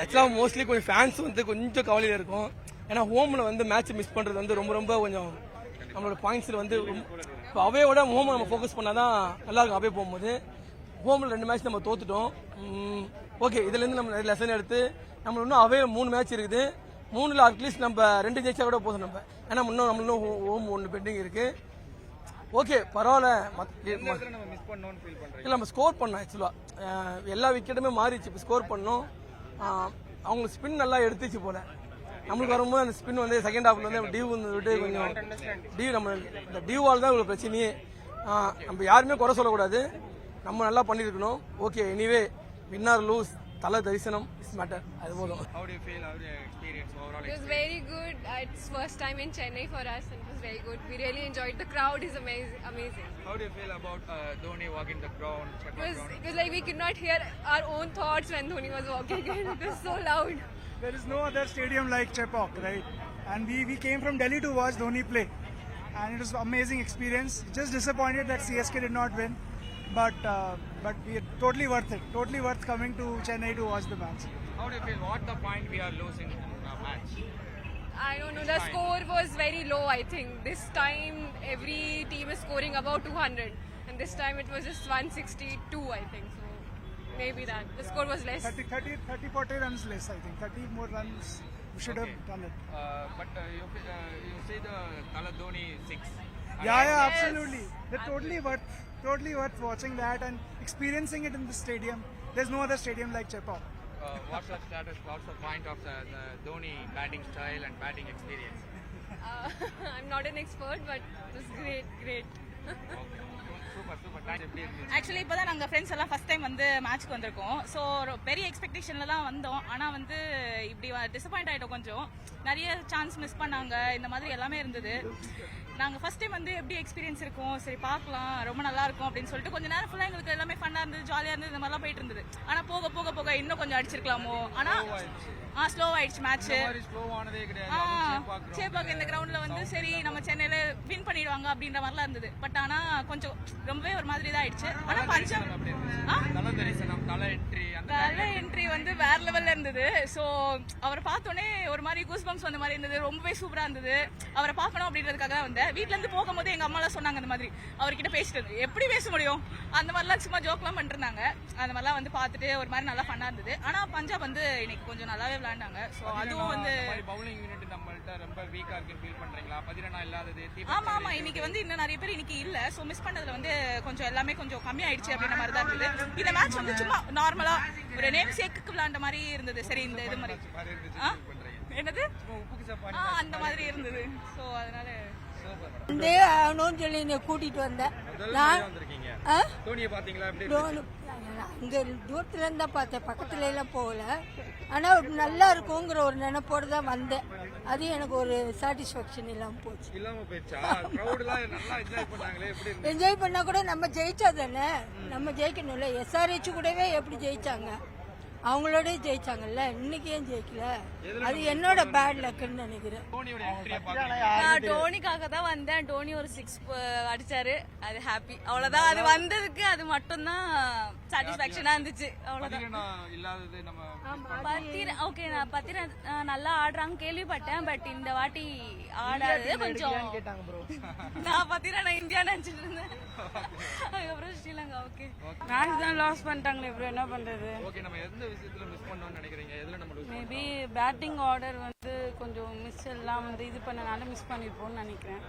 ஆக்சுவலாக மோஸ்ட்லி கொஞ்சம் ஃபேன்ஸ் வந்து கொஞ்சம் கவலையில் இருக்கும். ஏன்னா ஹோமில் வந்து மேட்ச் மிஸ் பண்ணுறது வந்து ரொம்ப ரொம்ப கொஞ்சம் நம்மளோட பாயிண்ட்ஸில் வந்து இப்போ அவையோட ஹோமை நம்ம ஃபோக்கஸ் பண்ணால் தான் நல்லா இருக்கும் அவே போகும்போது. ஹோமில் ரெண்டு மேட்ச் நம்ம தோத்துட்டோம். ஓகே இதுலேருந்து நம்ம நிறைய லெசன் எடுத்து நம்ம இன்னும் அவே மூணு மேட்ச் இருக்குது. மூணில் அட்லீஸ்ட் நம்ம ரெண்டு ஜெயிச்சா கூட போதும் நம்ம. ஏன்னா இன்னும் நம்ம இன்னும் ஹோம் ஒன்று பெண்டிங் இருக்குது ஓகே பரவாயில்ல. மத்- இல்லை நம்ம ஸ்கோர் பண்ணோம் ஆக்சுவலாக எல்லா விக்கெட்டுமே மாறிச்சு இப்போ ஸ்கோர் பண்ணோம். ஆஹ் அவங்க ஸ்பின் நல்லா எடுத்துச்சு போல. நம்மளுக்கு வரும்போது அந்த ஸ்பின் வந்து செகண்ட் ஹாஃப்ல வந்து டியூ வந்து விட்டு கொஞ்சம் டியூ நம்ம இந்த டியூவால் தான் இவ்வளோ பிரச்சனையே. நம்ம யாருமே குறை சொல்லக்கூடாது. நம்ம நல்லா பண்ணியிருக்கணும். ஓகே எனிவே வின்னார் லூஸ் தலை தரிசனம் இஸ் மேட்டர் அது போதும். How do you feel how do you experience overall It was very good. Uh, It's first time in Chennai for us, and it was very good. We really enjoyed. The crowd is amazing. Amazing. how do you feel about uh, Dhoni walking the ground It Chetak was, ground it was like we could not hear our own thoughts when Dhoni was walking in. It was so loud. There is no other stadium like Chepauk, right? And we, we came from Delhi to watch Dhoni play. And it was an amazing experience. Just disappointed that CSK did not win. But uh, but we are totally worth it. Totally worth coming to Chennai to watch the match. how do you feel what the point we are losing in the match I don't know. The score was very low. I think this time every team is scoring about 200, and this time it was just 162. I think so. Maybe that the score was less. 30, 30, 30 40 runs less, I think. 30 more runs. We should Okay. have done it. uh, but uh, you fe- uh, you see the Tala Dhoni six Yeah, yeah, Yes. absolutely. They're totally worth, totally worth watching that and experiencing it in the stadium. There's no other stadium like Chepauk. Uh, what's your status what's the point of the, the Dhoni batting style and batting experience? Uh, I'm not an expert, but it was great, great. okay super super actually இப்போ தான் நாங்கள் friends எல்லாம் first time வந்து மேட்ச்க்கு வந்திருக்கோம். So பெரிய எக்ஸ்பெக்டேஷனில் தான் வந்தோம். ஆனால் வந்து இப்படி டிசப்பாயிண்ட் ஆகிட்டோம் கொஞ்சம். நிறைய சான்ஸ் மிஸ் பண்ணாங்க. இந்த மாதிரி எல்லாமே இருந்தது. நாங்கள் ஃபஸ்ட் டைம் வந்து எப்படி எக்ஸ்பீரியன்ஸ் இருக்கும்? சரி பார்க்கலாம். ரொம்ப நல்லா இருக்கும் அப்படின்னு சொல்லிட்டு கொஞ்ச நேரம் ஃபுல்லாக எங்களுக்கு எல்லாமே ஃபன்னாக இருந்தது ஜாலியாக இருந்தது இந்த மாதிரிலாம் போயிட்டு இருந்தது. ஆனால் போக போக போக இன்னும் கொஞ்சம் அடிச்சிருக்கலாமோ? ஆனால் ஆ ஸ்லோ ஆயிடுச்சு ground. சேப்பாக்கம் இந்த கிரவுண்ட்ல வந்து சரி நம்ம சென்னையில வின் பண்ணிடுவாங்க அப்படின்ற மாதிரிலாம் இருந்தது. பட் ஆனா கொஞ்சம் ரொம்பவே ஒரு மாதிரி தான் ஆயிடுச்சு ஆனா பஞ்சம்? தல என்ட்ரி அந்த தலை என்ட்ரி வந்து வேற லெவல்ல இருந்தது. ஸோ அவரை பார்த்தோன்னே ஒரு மாதிரி கூஸ் பம்ப்ஸ் வந்த மாதிரி இருந்தது. ரொம்பவே சூப்பரா இருந்தது. அவரை பார்க்கணும் அப்படின்றதுக்காக தான் வந்தேன். வீட்ல இருந்து போகும்போது எங்க அம்மாலாம் சொன்னாங்க அந்த மாதிரி. அவர்கிட்ட பேசிட்டு. எப்படி பேச முடியும்? அந்த மாதிரிலாம் சும்மா ஜோக்லாம் பண்ணிட்டு இருந்தாங்க. அந்த மாதிரிலாம் வந்து பார்த்துட்டு ஒரு மாதிரி நல்லா ஃபன்னா இருந்தது. ஆனா பஞ்சாப் வந்து இன்னைக்கு கொஞ்சம் நல்லாவே விளையாண்டாங்க. ஸோ அதுவும் வந்து பவுலிங் யூனிட் நம்மள்ட்ட ரொம்ப வீக்கா இருக்குன்னு ஃபீல் பண்றீங்களா? பதினெண்ணா இல்லாதது ஆமா ஆமா. இன்னைக்கு வந்து இன்னும் நிறைய பேர் இன்னைக்கு இல்ல. சோ மிஸ் பண்ணதுல வந்து கொஞ்சம் எல்லாமே கொஞ்சம் கம்மி ஆயிடுச்சு அப்படின்ற மாதிரி தான் இருந்தது. இந்த மேட்ச் வந்து சும்மா நார்மலா ஒரு நேம் சேக்கு விளையாண்ட மாதிரி இருந்தது. சரி இந்த இது மாதிரி. என்னது? அந்த மாதிரி இருந்தது. சோ அதனால சூப்பர் வந்து ஆகணும்னு சொல்லி என்னை கூட்டிட்டு வந்தேன். நான் அங்கே தூரத்துல இருந்தா பார்த்தேன். பக்கத்துல எல்லாம் போகல. ஆனால் நல்லா இருக்குங்கிற ஒரு நினைப்போடு தான் வந்தேன். அது எனக்கு ஒரு சாட்டிஸ்ஃபேக்ஷன் இல்லாமல் போச்சு. என்ஜாய் பண்ணாங்களே எப்படி இருந்துச்சு? என்ஜாய் பண்ணா கூட நம்ம ஜெயிச்சா தானே நம்ம ஜெயிக்கணும்ல. எஸ்ஆர்ஹெச் கூடவே எப்படி ஜெயிச்சாங்க? அவங்களோட ஜெயிச்சாங்கல்ல. இன்னைக்கு ஏன் ஜெயிக்கல? அது என்னோட பேட் லக்குன்னு நினைக்கிறேன். நான் டோனிக்காக தான் வந்தேன். டோனி ஒரு சிக்ஸ் அடிச்சாரு. அது ஹாப்பி அவ்வளவுதான். அது வந்ததுக்கு அது மட்டும்தான் சாட்டிஸ்பாக்சனா இருந்துச்சு. அவ்வளவுதான். பத்திர ஓகே நான் பத்திர நல்லா ஆடுறாங்க கேள்விப்பட்டேன். பட் இந்த வாட்டி ஆடாது கொஞ்சம். நான் பத்திர நான் இந்தியா நினைச்சிட்டு இருந்தேன். அதுக்கப்புறம் ஸ்ரீலங்கா ஓகே மேட்ச் தான் லாஸ் பண்ணிட்டாங்களே இப்போ என்ன பண்றது? ஓகே நம்ம எந்த விஷயத்துல மிஸ் பண்ணோம்னு நினைக்கிறீங்க? எதுல நம்ம மேபி பேட்டிங் ஆர்டர் வந்து கொஞ்சம் மிஸ் எல்லாம் வந்து இது பண்ணனால மிஸ் பண்ணியிருப்போம்னு நினைக்கிறேன்.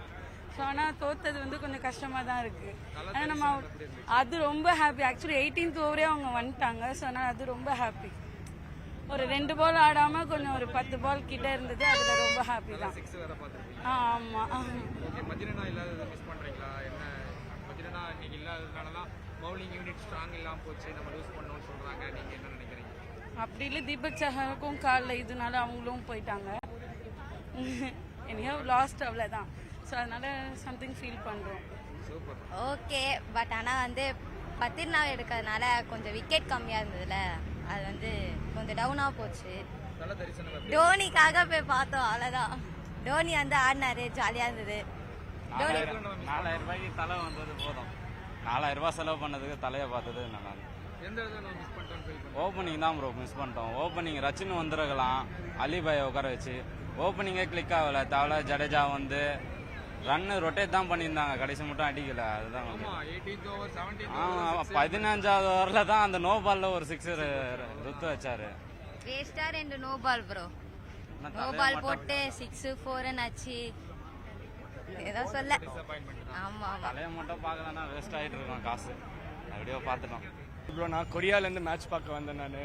ஸோ ஆனால் தோத்தது வந்து கொஞ்சம் கஷ்டமாக தான் இருக்கு. ஆனால் நம்ம அது ரொம்ப ஹாப்பி ஆக்சுவலி எயிட்டீன்த் ஓவரே அவங்க வந்துட்டாங்க. ஸோ அதனால் அது ரொம்ப ஹாப்பி ஒரு ரெண்டு பால் ஆடாம கொஞ்சம் ஒரு பத்து பால் கிட்ட இருந்தது. அதுல ரொம்ப ஹாப்பி தான். six வேற பாத்துருக்கீங்க ஆமா. ஓகே மதிரனா இல்லாததை மிஸ் பண்றீங்களா? என்ன? மதிரனா இன்னைக்கு இல்லாததுனால தான் பவுலிங் யூனிட் ஸ்ட்ராங் இல்லாம போச்சு. நம்ம லூஸ் பண்ணோம்னு சொல்றாங்க. நீங்க என்ன நினைக்கிறீங்க அப்படி இல்லை தீபக் சஹருக்கும் காலில் இதனால அவங்களும் போயிட்டாங்க. எனியோ லாஸ்ட் அவ்வளோதான் ஸோ அதனால சம்திங் ஃபீல் பண்ணுறோம் சூப்பர் ஓகே பட் ஆனால் வந்து பத்திரனா எடுக்கிறதுனால கொஞ்சம் விக்கெட் கம்மியாக இருந்ததுல. அது வந்து கொஞ்சம் டவுனாக போச்சு. நல்ல தரிசனம் எப்படி? டோனிக்காக போய் பார்த்தோம் அவ்வளோதான் டோனி வந்து ஆடினாரு ஜாலியாக இருந்தது. டோனி நாலாயிரம் நாலாயிரம் ரூபாய்க்கு தலை வந்தது போதும். நாலாயிரம் ரூபாய் செலவு பண்ணதுக்கு தலையை பார்த்தது நல்லா ஓப்பனிங் தான் ப்ரோ மிஸ் பண்ணிட்டோம். ஓப்பனிங் ரச்சின் வந்திருக்கலாம். அலிபாயை உட்கார வச்சு. ஓப்பனிங்கே கிளிக் ஆகல. தவளை ஜடேஜா வந்து ரன்னு ரொட்டேட் தான் பண்ணியிருந்தாங்க. கடைசி மட்டும் அடிக்கல. அதுதான் வந்து. ஆமா எயிட்டீன்த் ஓவர் செவன்டீன்த் ஆ பதினஞ்சாவது ஓவரில் தான் அந்த நோ பால்ல ஒரு சிக்ஸர் ருத்து வச்சாரு. வேஸ்டா ரெண்டு no ball bro no ball போட்டு சிக்ஸ் ஃபோர்னு ஆச்சு ஏதோ சொல்ல. ஆமா ஆமா. தலையை மட்டும் பார்க்கலன்னா வேஸ்ட் ஆகிட்டு இருக்கோம் காசு. அப்படியோ பார்த்துட்டோம். ப்ரோ நான் கொரியாலேருந்து மேட்ச் பார்க்க வந்தேன் நான்.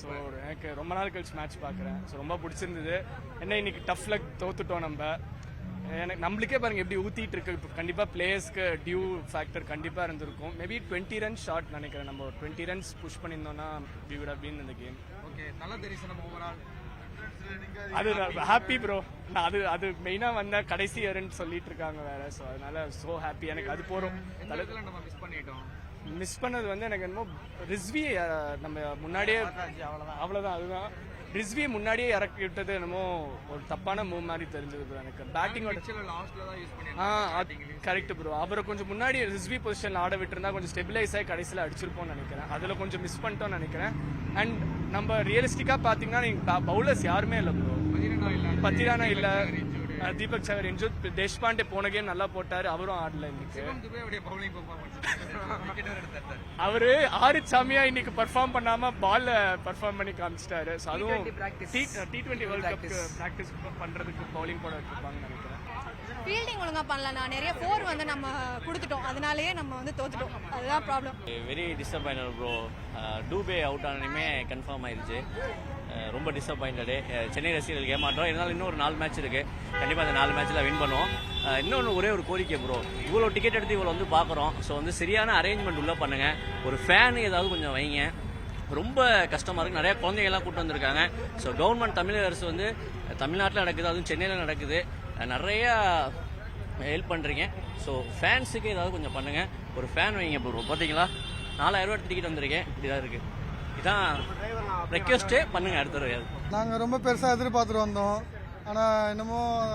ஸோ எனக்கு ரொம்ப நாள் கழிச்சு மேட்ச் பார்க்குறேன். ஸோ ரொம்ப பிடிச்சிருந்தது. என்ன இன்னைக்கு டஃப் லக் தோத்துட்டோம் நம்ம. எனக்கு நம்மளுக்கே பாருங்க எப்படி ஊத்திட்டு இருக்கு. இப்போ கண்டிப்பாக பிளேயர்ஸ்க்கு டியூ ஃபேக்டர் கண்டிப்பாக இருந்திருக்கும். மேபி டுவெண்ட்டி ரன்ஸ் ஷார்ட் நினைக்கிறேன். நம்ம twenty runs push பண்ணியிருந்தோம்னா we been in the game okay நல்ல தரிசனம் ஓவரால் அது ஹாப்பி ப்ரோ நான் அது அது மெயினாக வந்த கடைசி இயர்னு சொல்லிட்டு இருக்காங்க வேற. ஸோ அதனால ஸோ ஹாப்பி எனக்கு அது போகிறோம் நம்ம மிஸ் பண்ணிட்டோம்? மிஸ் பண்ணது வந்து எனக்கு என்னமோ ரிஸ்வி அஹ், நம்ம முன்னாடியே அவ்வளோதான் அதுதான். ரிஸ்வியை முன்னாடியே இறக்கி விட்டது என்னமோ ஒரு தப்பான மூவ் மாதிரி தெரிஞ்சது எனக்கு. பேட்டிங்கோட ஆ கரெக்ட் ப்ரோ அவரை கொஞ்சம் முன்னாடி ரிஸ்வி பொசிஷன் ஆட விட்டுருந்தா கொஞ்சம் ஸ்டெபிலைஸ் ஆகி கடைசியில் அடிச்சிருப்போம்னு நினைக்கிறேன். அதில் கொஞ்சம் மிஸ் பண்ணிட்டோம்னு நினைக்கிறேன். அண்ட் நம்ம ரியலிஸ்டிக்காக பார்த்தீங்கன்னா நீங்கள் பவுலர்ஸ் யாருமே இல்லை ப்ரோ பத்திரானா இல்லை. தீபக் சகர் இன்ஜூத் தேஷ்பாண்டே போன கேம் நல்லா போட்டாரு. அவரும் ஆடல இன்னைக்கு. அவரு ஆறு சாமியா இன்னைக்கு பெர்ஃபார்ம் பண்ணாம பால்ல பெர்ஃபார்ம் பண்ணி காமிச்சிட்டாரு. So அதுவும் T twenty world cup practice பண்றதுக்கு பவுலிங் போட வச்சிருப்பாங்கன்னு நினைக்கிறேன். ஃபீல்டிங் ஒழுங்கா பண்ணல. நான் நிறைய ஃபோர் வந்து நம்ம கொடுத்துட்டோம். அதனாலேயே நம்ம வந்து தோத்துட்டோம். அதுதான் problem very disappointed bro Dube out ஆனதுமே confirm ஆயிருச்சு. அஹ் ரொம்ப டிசப்பாயிண்டடு சென்னை ரசிகர்கள் ஏமாற்றம். இருந்தாலும் இன்னும் ஒரு நாலு மேட்ச் இருக்குது கண்டிப்பாக அந்த நாலு மேட்ச்சில் வின் பண்ணுவோம். இன்னொன்று ஒரே ஒரு கோரிக்கை ப்ரோ இவ்வளோ டிக்கெட் எடுத்து இவ்வளோ வந்து பார்க்குறோம். ஸோ வந்து சரியான அரேஞ்ச்மெண்ட் உள்ளே பண்ணுங்கள் ஒரு ஃபேன் ஏதாவது கொஞ்சம் வைங்க. ரொம்ப கஷ்டமாக இருக்குது நிறைய குழந்தைகள்லாம் கூட்டு வந்திருக்காங்க. ஸோ கவர்மெண்ட் தமிழக அரசு வந்து தமிழ்நாட்டில் நடக்குது அதுவும் சென்னையில் நடக்குது. நிறையா ஹெல்ப் பண்ணுறீங்க ஸோ ஃபேன்ஸுக்கு ஏதாவது கொஞ்சம் பண்ணுங்கள் ஒரு ஃபேன் வைங்க ப்ரோ பார்த்தீங்களா நாலாயிரம் ரூபா டிக்கெட் வந்திருக்கேன். இப்படிதான் இருக்குது இதான் ரெக்வஸ்ட்டே பண்ணுங்க அடுத்த தடவை. நாங்கள் ரொம்ப பெருசாக எதிர்பார்த்துட்டு வந்தோம். ஆனால் என்னமோ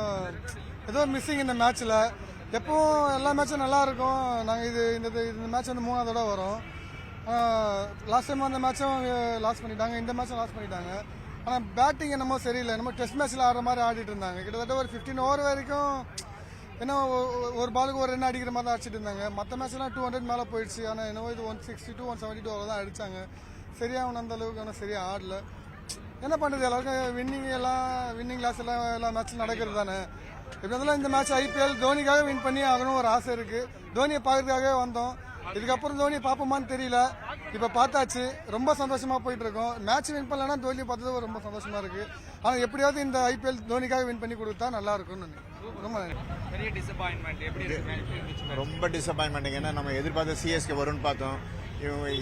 ஏதோ மிஸ்ஸிங் இந்த மேட்ச்சில் எப்பவும் எல்லா மேட்சும் நல்லா இருக்கும். நாங்கள் இது இந்த இது- இந்த மேட்ச் வந்து மூணாவது தடவை வரும். லாஸ்ட் டைம் அந்த மேட்சும் லாஸ் பண்ணிட்டாங்க. இந்த மேட்சும் லாஸ் பண்ணிட்டாங்க. ஆனால் பேட்டிங் என்னமோ சரியில்லை. நம்ம டெஸ்ட் மேட்ச்சில் ஆடுற மாதிரி ஆடிட்டு இருந்தாங்க. கிட்டத்தட்ட ஒரு ஃபிஃப்டீன் ஓவர் வரைக்கும் என்ன ஒரு பாலுக்கு ஒரு ரன் அடிக்கிற மாதிரி தான் அடிச்சிட்டு இருந்தாங்க. மற்ற மேட்ச்லாம் டூ ஹண்ட்ரட் மேலே போயிடுச்சு. ஆனால் என்னவோ இது one sixty two one seventy two தான் அடிச்சாங்க. சரியா அவன் அந்த அளவுக்கு ஆனால் சரியா ஆடல. என்ன பண்ணுறது எல்லாருக்கும் வின்னிங் எல்லாம் வின்னிங் கிளாஸ் எல்லாம் எல்லா மேட்ச்சும் நடக்கிறது தானே? எப்படி இருந்தாலும் இந்த மேட்ச் ஐபிஎல் தோனிக்காக வின் பண்ணி ஆகணும் ஒரு ஆசை இருக்கு. தோனியை பார்க்கறதுக்காகவே வந்தோம். இதுக்கப்புறம் தோனியை பார்ப்போமான்னு தெரியல. இப்போ பார்த்தாச்சு. ரொம்ப சந்தோஷமா போயிட்டு இருக்கோம் மேட்ச் வின் பண்ணலன்னா தோனியை பார்த்தது ரொம்ப சந்தோஷமா இருக்கு. ஆனால் எப்படியாவது இந்த ஐபிஎல் தோனிக்காக வின் பண்ணி கொடுத்தா நல்லா இருக்கும்னு நினைக்கிறேன். ரொம்ப நன்றி. பெரிய டிசப்பாயின்மெண்ட் எப்படி ரொம்ப டிசப்பாயின்மெண்ட் ஏன்னா நம்ம எதிர்பார்த்த சிஎஸ்கே வரும்னு பார்த்தோம்.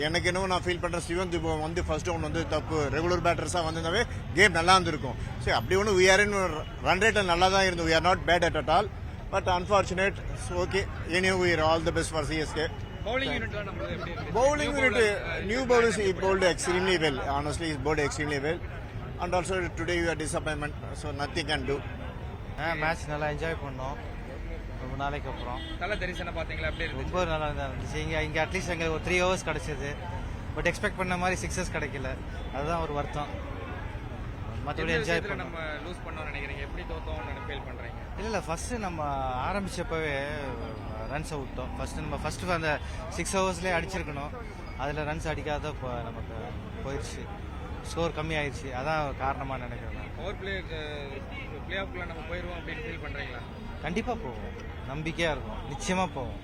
எனக்கு என்னவோ நான் ஃபீல் பண்ணுறேன் சிவன் துபோ வந்து ஃபர்ஸ்ட் ஒன்று வந்து தப்பு. ரெகுலர் பேட்டர்ஸாக வந்திருந்தாவே கேம் நல்லா இருந்திருக்கும். சரி அப்படி ஒன்று விஆர்என் ரன் ரேட் நல்லா தான் இருந்தோம் we are not bad at at all but unfortunate okay anyway all the best for CSK bowling unit new bowlers he bowled extremely well. Honestly he bowled extremely well. And also today we are disappointment so nothing can do. Match நல்லா enjoy பண்ணோம். ரொம்ப நாளைக்கு அப்புறம். நல்ல தரிசனம் பாத்தீங்களா எப்படி இருந்துச்சு? ரொம்ப நல்லா இருந்துச்சு. இங்கே இங்கே அட்லீஸ்ட் எங்களுக்கு ஒரு த்ரீ ஹவர்ஸ் கிடச்சிது. பட் எக்ஸ்பெக்ட் பண்ண மாதிரி சிக்ஸஸ் கிடைக்கல. அதுதான் ஒரு வருத்தம். மற்றபடி என்ஜாய் பண்ணோம். நம்ம லூஸ் பண்ணோம்னு நினைக்கிறீங்க? எப்படி தோத்தோம்னு ஃபீல் பண்றீங்க? இல்லை இல்லை ஃபஸ்ட்டு நம்ம ஆரம்பிச்சப்பவே ரன்ஸை விட்டோம். ஃபஸ்ட்டு நம்ம ஃபஸ்ட்டு அந்த சிக்ஸ் ஹவர்ஸ்லேயே அடிச்சிருக்கணும். அதில் ரன்ஸ் அடிக்காத இப்போ நமக்கு போயிடுச்சு ஸ்கோர் கம்மி ஆயிடுச்சு அதான் காரணமாக நினைக்கிறேன். நான். பவர் பிளே பிளே ஆஃப்ல நம்ம போயிருவோம் அப்படின்னு ஃபீல் பண்றீங்களா? கண்டிப்பாக போவோம். நம்பிக்கையாக இருக்கும் நிச்சயமாக போவோம்.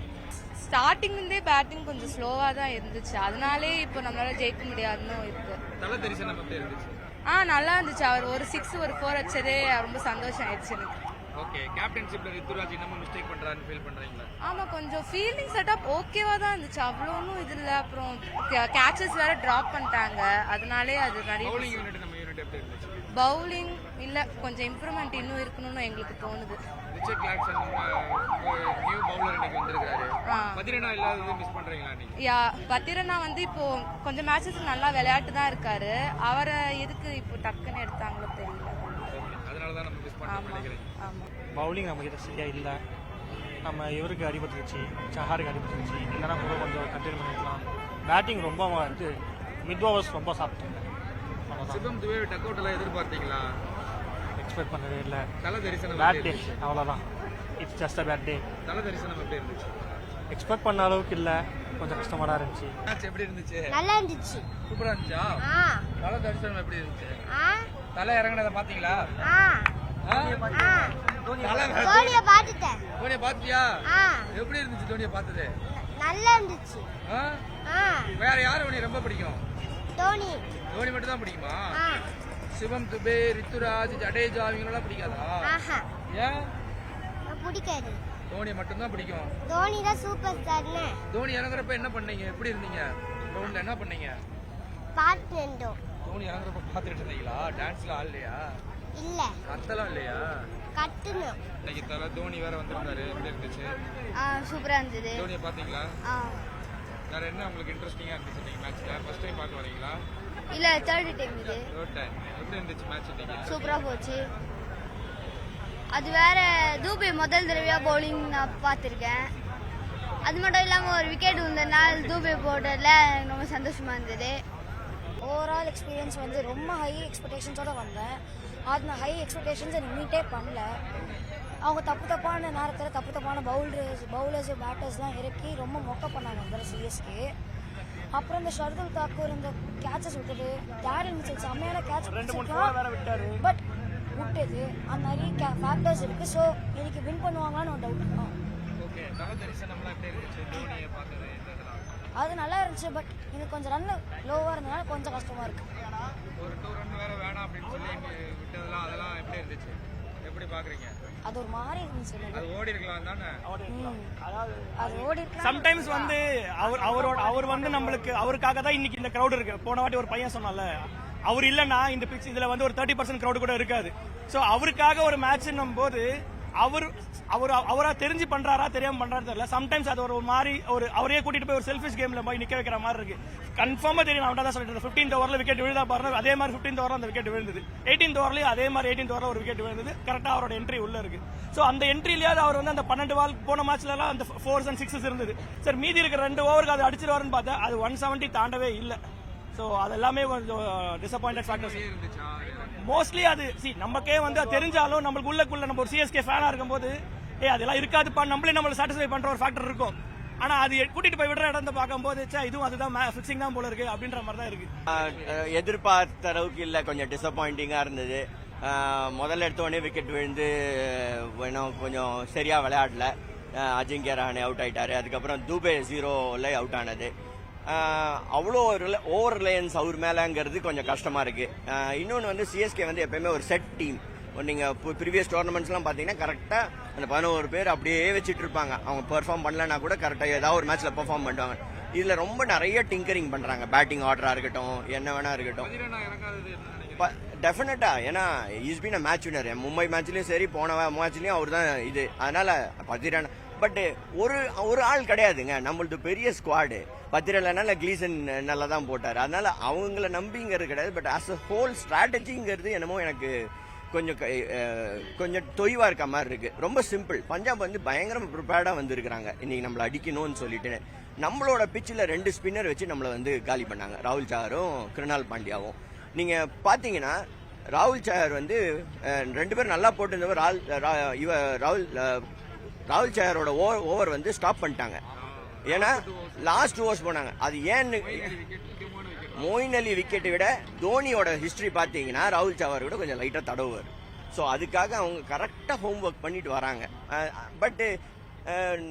ஸ்டார்டிங் இருந்தே பேட்டிங் கொஞ்சம் ஸ்லோவாக தான் இருந்துச்சு. அதனாலே இப்போ நம்மளால ஜெயிக்க முடியாதுன்னு இருக்கு. நல்ல தரிசனம் எப்படி இருந்துச்சு? ஆ நல்லா இருந்துச்சு. அவர் ஒரு சிக்ஸ் ஒரு ஃபோர் வச்சதே ரொம்ப சந்தோஷம் ஆயிடுச்சு எனக்கு. ஓகே கேப்டன்ஷிப்ல ரித்துராஜ் இன்னமும் மிஸ்டேக் பண்றாருன்னு ஃபீல் பண்றீங்களா? ஆமா கொஞ்சம் ஃபீல்டிங் செட்டப் ஓகேவா தான் இருந்துச்சு. அவ்வளோ ஒன்றும் இது இல்லை. அப்புறம் கேச்சஸ் வேற டிராப் பண்ணிட்டாங்க. அதனாலே அது நிறைய பவுலிங் யூனிட் நம்ம யூனிட் எப்படி இருந்துச்சு? பவுலிங் இல்ல கொஞ்சம் இம்ப்ரூவ்மெண்ட் இன்னும் இருக்கணும்னு எங்களுக்கு தோணுது. ரிச்சர்ட் கிளாக்சன் நியூ பவுலர் இன்னைக்கு வந்திருக்காரு. ஆ. பதினெண்டா இல்லாதது மிஸ் பண்றீங்களா நீங்க யா பத்திரனா வந்து இப்போ கொஞ்சம் மேட்சஸ் நல்லா விளையாட்டு தான் இருக்காரு. அவரை எதுக்கு இப்போ டக்குன்னு எடுத்தாங்களோ தெரியல. அதனால தான் நம்ம மிஸ் பண்ணோம்னு ஆமா நினைக்கிறேன். ஆமா. பவுலிங் நம்ம கிட்ட சரியா இல்லை. நம்ம இவருக்கு அடிபட்டுருச்சு சஹாருக்கு அடிபட்டுருச்சு. இல்லைன்னா கூட கொஞ்சம் கண்டினியூ பண்ணிக்கலாம். பேட்டிங் ரொம்ப வந்து மிட் ஓவர்ஸ் ரொம்ப சாப்பிட்டேன் சிவம் துவே டக் அவுட் எல்லாம் எதிர்பார்த்தீங்களா? எக்ஸ்பெக்ட் பண்ணவே இல்லை. தல தரிசனம் பேட் எப்படி டே? அவ்வளோதான் it's just a bad day தல தரிசனம் எப்படி இருந்துச்சு? எக்ஸ்பெக்ட் பண்ண அளவுக்கு இல்லை. கொஞ்சம் கஷ்டமாக தான் இருந்துச்சு. மேட்ச் எப்படி இருந்துச்சு? நல்லா இருந்துச்சு. சூப்பரா இருந்துச்சா? ஆ. தல தரிசனம் எப்படி இருந்துச்சு? ஆ. தலை இறங்குனதை பாத்தீங்களா ஆ. ஆ? தலை தோனியை பார்த்துட்டேன். தோனியை பாத்தியா ஆ. எப்படி இருந்துச்சு தோனியை பார்த்தது? நல்லா இருந்துச்சு. ஆ? ஆ. வேற யார் உனக்கு ரொம்ப பிடிக்கும்? தோனி. தோனி மட்டும் தான் பிடிக்குமா சிவம் துபே ரித்துராஜ் ஜடேஜா இவங்களெல்லாம் பிடிக்காதா? ஆஹா. ஏன்? பிடிக்காது. தோனி மட்டும் தான் பிடிக்கும். தோனி தான் சூப்பர் ஸ்டார்னு. தோனி இறங்குறப்ப என்ன பண்ணீங்க? எப்படி இருந்தீங்க? கிரவுண்ட்ல என்ன பண்ணீங்க? இருந்தோம் தோனி இறங்குறப்ப பார்த்துட்டு இருந்தீங்களா? டான்ஸ்ல ஆடலையா இல்ல. கத்தலாம் இல்லையா? கட்டணும் இன்னைக்கு தலை தோனி வேற வந்திருந்தாரு. எப்படி இருந்துச்சு? சூப்பரா இருந்தது. தோனியை பாத்தீங்களா வேற என்ன உங்களுக்கு இன்ட்ரெஸ்டிங்கா இருந்துச்சு இன்னைக்கு மேட்ச்ல ஃபர்ஸ்ட் டைம் பார்க்க வரீங்களா? இல்ல தேர்ட் டைம் இது. சூப்பரா போச்சு. அது வேற தூபே முதல் தடவையா பவுலிங் நான் பார்த்துருக்கேன். அது மட்டும் இல்லாமல் ஒரு விக்கெட் வந்ததுனால தூபே போட்டதில் எனக்கு ரொம்ப சந்தோஷமா இருந்தது. ஓவரால் எக்ஸ்பீரியன்ஸ் வந்து ரொம்ப ஹை எக்ஸ்பெக்டேஷன்ஸோட வந்தேன். அது நான் ஹை எக்ஸ்பெக்டேஷன்ஸை மீட்டே பண்ணல. அவங்க தப்பு தப்பான நேரத்தில் தப்பு தப்பான பவுலர்ஸ் பவுலர்ஸ் பேட்டர்ஸ்லாம் இறக்கி ரொம்ப மொக்க பண்ணாங்க அந்த சிஎஸ்கே அப்புறம் இந்த ஷர்துல் தாக்கூர் இந்த கேட்சஸ் விட்டது டேரல் மிச்சல் செம்மையான கேட்ச் பட் விட்டது. அந்த மாதிரி ஃபேக்டர்ஸ் இருக்கு. ஸோ இன்னைக்கு வின் பண்ணுவாங்களான்னு ஒரு டவுட் இதெல்லாம் அது நல்லா இருந்துச்சு பட் எனக்கு கொஞ்சம் ரன் லோவாக இருந்தனால கொஞ்சம் கஷ்டமா இருக்கு. ஒரு டூ ரன் வேற வேணாம் அப்படின்னு சொல்லி விட்டதெல்லாம் அதெல்லாம் எப்படி இருந்துச்சு? எப்படி பாக்குறீங்க? அது ஒரு மாதிரி இருந்துச்சு. அது ஓடி இருக்கலாம் தானே. அது ஓடி இருக்கலாம். சம்டைம்ஸ் வந்து அவர் அவரோட அவர் வந்து நம்மளுக்கு அவருக்காக தான் இன்னைக்கு இந்த crowd இருக்கு. போன வாட்டி ஒரு பையன் சொன்னால அவர் இல்லைன்னா இந்த பிக்ஸ் இதுல வந்து ஒரு தேர்ட்டி பர்சன்ட் crowd கூட இருக்காது. ஸோ அவருக்காக ஒரு மேட்ச்னும் போது அவர் அவர் அவரா தெரிஞ்சு பண்றாரா தெரியாம பண்றாரு தெரியல. சம்டைம்ஸ் அது ஒரு ஒரு மாதிரி ஒரு அவரே கூட்டிட்டு போய் ஒரு செல்ஃபிஷ் கேம்ல போய் நிக்க வைக்கிற மாதிரி இருக்கு. கன்ஃபார்மா தெரியும் அவன் தான் சொல்லிட்டு ஃபிஃப்டீன் ஓவர்ல விக்கெட் விழுதா பாருங்க அதே மாதிரி ஃபிஃப்டீன் ஓவர்ல அந்த விக்கெட் விழுந்தது. எயிட்டீன் ஓவர்லயும் அதே மாதிரி எயிட்டீன் ஓவர்ல ஒரு விக்கெட் விழுந்தது. கரெக்டா அவரோட என்ட்ரி உள்ள இருக்கு. ஸோ அந்த என்ட்ரிலயாவது அவர் வந்து அந்த பன்னெண்டு பால் போன மேட்ச்ல எல்லாம் அந்த ஃபோர்ஸ் அண்ட் சிக்ஸஸ் இருந்தது. சார் மீதி இருக்கிற ரெண்டு ஓவருக்கு அது அடிச்சிருவாருன்னு பார்த்தா அது ஒன் செவன்ட்டி தாண்டவே இல்லை. ஸோ அதெல்லாமே கொஞ்சம் டிசப்பாயிண்டட் ஃபேக்டர்ஸ் இருந்துச்சு? மோஸ்ட்லி அது சி நமக்கே வந்து அது தெரிஞ்சாலும் நம்மளுக்கு உள்ளக்குள்ள நம்ம ஒரு சிஎஸ்கே ஃபேனாக இருக்கும்போது ஏ அதெல்லாம் இருக்காதுப்பா நம்மளே நம்மளை சாட்டிஸ்ஃபை பண்ணுற ஒரு ஃபேக்டர் இருக்கும். ஆனால் அது கூட்டிட்டு போய் விடுற இடத்த பார்க்கும்போது சே இதுவும் அதுதான் ஃபிக்ஸிங் தான் போல இருக்கு அப்படின்ற மாதிரி தான் இருக்கு. எதிர்பார்த்த அளவுக்கு இல்லை கொஞ்சம் டிசப்பாயிண்டிங்காக இருந்தது. முதல்ல எடுத்தோடனே விக்கெட் விழுந்து இன்னும் கொஞ்சம் சரியாக விளையாடல. அஜிங்கிய ரஹானே அவுட் ஆயிட்டாரு. அதுக்கப்புறம் தூபே ஜீரோவில் அவுட் ஆனது. அவ்வளோ ஒரு ஓவர் ரிலையன்ஸ் அவர் மேலேங்கிறது கொஞ்சம் கஷ்டமாக இருக்குது இன்னொன்று வந்து சிஎஸ்கே வந்து எப்பயுமே ஒரு செட் டீம் நீங்கள் ப்ரீவியஸ் டோர்னமெண்ட்ஸ்லாம் பார்த்தீங்கன்னா கரெக்டாக அந்த பதினோரு பேர் அப்படியே வச்சுட்டு இருப்பாங்க. அவங்க பெர்ஃபார்ம் பண்ணலனா கூட கரெக்டாக ஏதாவது ஒரு மேட்ச்சில் பெர்ஃபார்ம் பண்ணுவாங்க இதில் ரொம்ப நிறைய டிங்கரிங் பண்ணுறாங்க பேட்டிங் ஆர்டராக இருக்கட்டும் என்ன வேணா இருக்கட்டும். பதினா டெஃபினட்டா ஏன்னா is been a match winner Mumbai மேட்ச்லயும் சரி போன மேட்ச்லயும் அவர் தான் இது. அதனால பதிரான பட்டு ஒரு ஒரு ஆள் கிடையாதுங்க. நம்மளது பெரிய ஸ்குவாடு பத்திரலனால கிளீசன் நல்லா தான் போட்டார். அதனால அவங்கள நம்பிங்கிறது கிடையாது. பட் அஸ் அ ஹோல் ஸ்ட்ராட்டஜிங்கிறது என்னமோ எனக்கு கொஞ்சம் க- கொஞ்சம் தொய்வாக இருக்க மாதிரி இருக்கு. ரொம்ப சிம்பிள் பஞ்சாப் வந்து பயங்கரம் ப்ரிப்பேர்டாக வந்திருக்கிறாங்க. இன்னைக்கு நம்மளை அடிக்கணும்னு சொல்லிட்டு. நம்மளோட பிச்சில் ரெண்டு ஸ்பின்னர் வச்சு நம்மளை வந்து காலி பண்ணாங்க. ராகுல் சாரும் கிருணால் பாண்டியாவும். நீங்கள் பார்த்தீங்கன்னா ராகுல் சார் வந்து ரெண்டு பேரும் நல்லா போட்டிருந்தவர் ரால் ரா- இவ ராகுல் ராகுல் சாரோட ஓவர் வந்து ஸ்டாப் பண்ணிட்டாங்க. ஏன்னா லாஸ்ட் ஓவர்ஸ் போனாங்க. அது ஏன்னு மோயின் அலி விக்கெட்டை விட தோனியோட ஹிஸ்டரி பார்த்தீங்கன்னா ராகுல் சாவர் விட கொஞ்சம் லைட்டாக தடவுவார். ஸோ அதுக்காக அவங்க கரெக்டாக ஹோம் ஒர்க் பண்ணிட்டு வராங்க. பட்டு